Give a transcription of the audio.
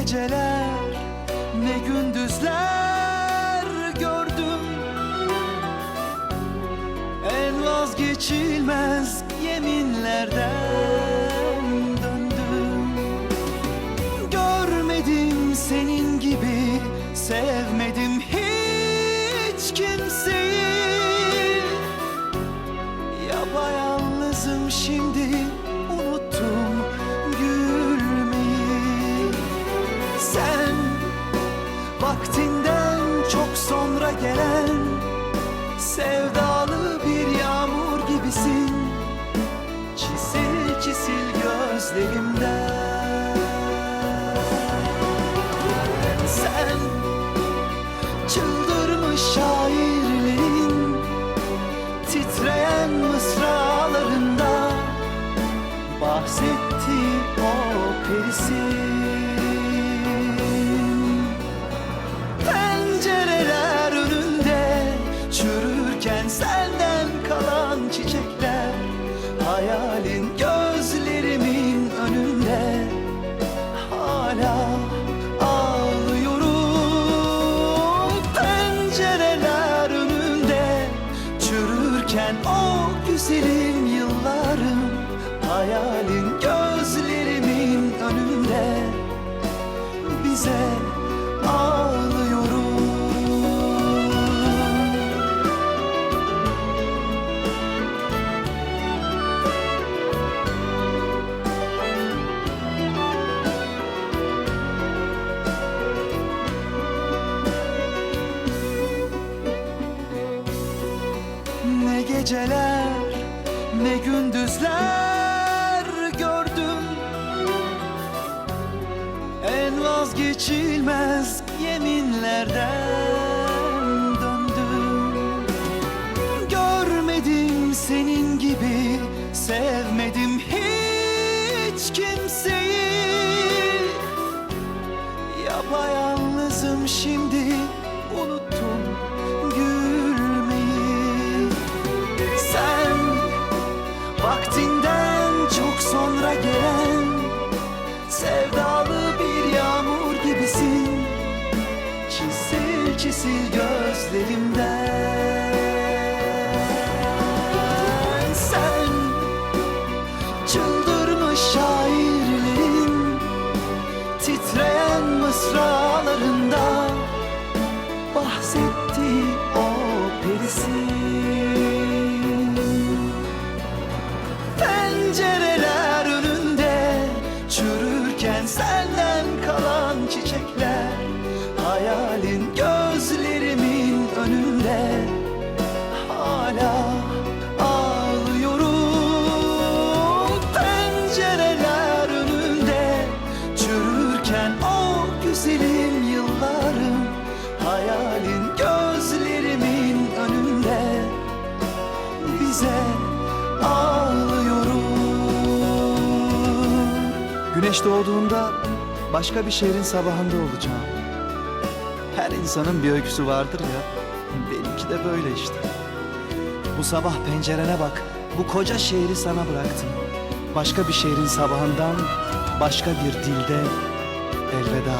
geceler ne gündüzler gördüm. En vazgeçilmez yeminlerden döndüm. Görmedim senin gibi sevmedim şairlerin Titreyen mısralarında Bahsetti o perisin güzelim yıllarım Hayalin gözlerimin önünde. Bize ağlıyorum Ne geceler ne gündüzler gördüm. En vazgeçilmez yeminlerden döndüm. Görmedim senin gibi sevmedim hiç kimseyi. Yapayalnızım şimdi vaktinden çok sonra gelen Sevdalı bir yağmur gibisin. Çisil çisil gözlerimden. Sen çıldırmış şairlerin Titreyen mısralarında Bahsetti çiçekler Hayalin gözlerimin önünde. Hala ağlıyorum Pencereler önünde. Çürürken o güzelim yıllarım Hayalin gözlerimin önünde. Bize ağlıyorum. Güneş doğduğunda başka bir şehrin sabahında olacağım. Her insanın bir öyküsü vardır ya. Benimki de böyle işte. Bu sabah pencerene bak. Bu koca şehri sana bıraktım. Başka bir şehrin sabahından Başka bir dilde Elveda